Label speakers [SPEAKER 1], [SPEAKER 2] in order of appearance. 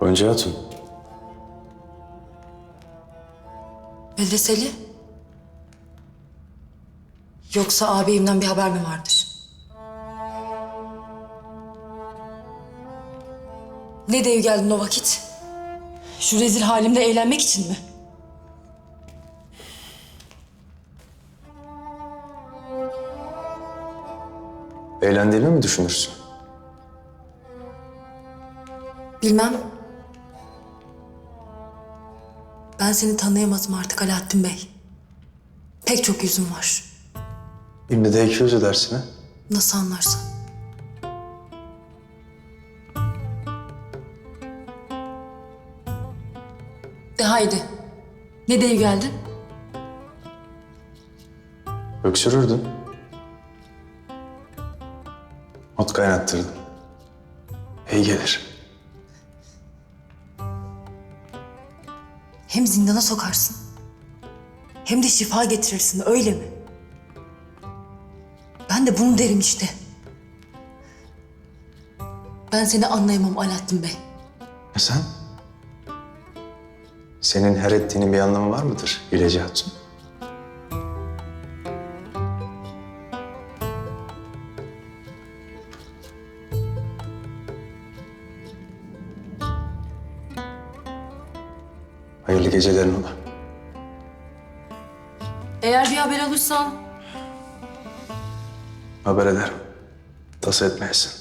[SPEAKER 1] Gonca Hatun.
[SPEAKER 2] Medreseli? Yoksa ağabeyimden bir haber mi vardır? Ne dev geldin o vakit? Şu rezil halimde eğlenmek için mi?
[SPEAKER 1] Eğlendiğimi mi düşünürsün?
[SPEAKER 2] Bilmem. Ben seni tanıyamadım artık Alaaddin Bey. Pek çok yüzüm var.
[SPEAKER 1] Şimdi de iki yüzü dersine.
[SPEAKER 2] Nasıl anlarsan. De haydi. Ne dev geldin?
[SPEAKER 1] Öksürürdün. Ot kaynattırdın. İyi gelir.
[SPEAKER 2] Hem zindana sokarsın. Hem de şifa getirirsin öyle mi? Ben de bunu derim işte. Ben seni anlayamam Alaaddin Bey.
[SPEAKER 1] Ya sen? Senin her ettiğinin bir anlamı var mıdır Hileci Hatun? Hayırlı gecelerin ola.
[SPEAKER 2] Eğer bir haber alırsan
[SPEAKER 1] Haber ederim. Tasa etmeyesin.